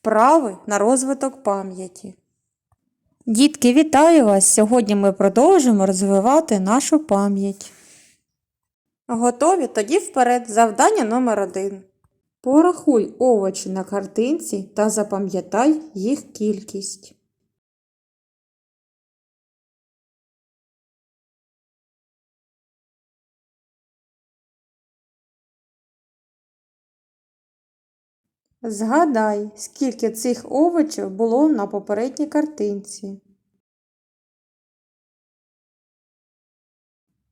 Вправи на розвиток пам'яті. Дітки, вітаю вас! Сьогодні ми продовжимо розвивати нашу пам'ять. Готові? Тоді вперед. Завдання номер один. Порахуй овочі на картинці та запам'ятай їх кількість. Згадай, скільки цих овочів було на попередній картинці.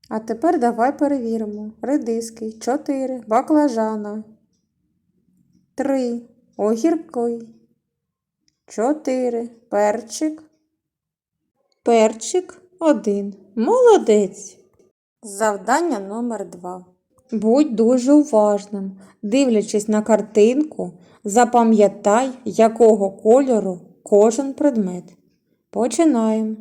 А тепер давай перевіримо. Редиски 4, баклажана 3, огірки 4, перчик. Перчик 1. Молодець. Завдання номер 2. Будь дуже уважним. Дивлячись на картинку, запам'ятай, якого кольору кожен предмет. Починаємо.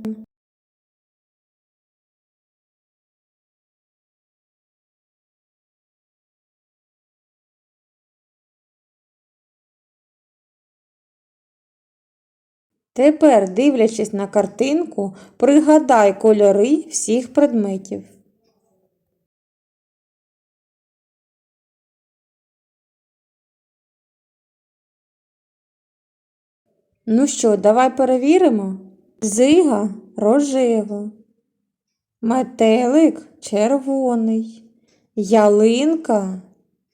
Тепер, дивлячись на картинку, пригадай кольори всіх предметів. Ну що, давай перевіримо. Зига рожева, метелик червоний, ялинка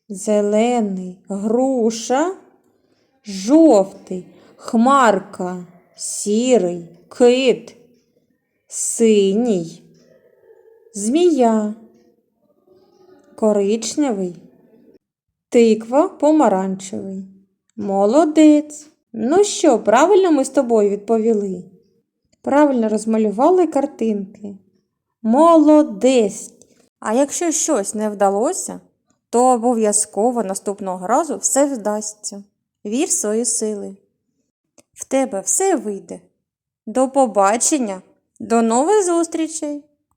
зелений, груша жовтий, хмарка сірий, кит синій, змія коричневий, тиква помаранчевий. Молодець. Ну що, правильно ми з тобою відповіли? Правильно розмалювали картинки. Молодець. А якщо щось не вдалося, то обов'язково наступного разу все вдасться. Вір свої сили. В тебе все вийде. До побачення, до нових зустрічей!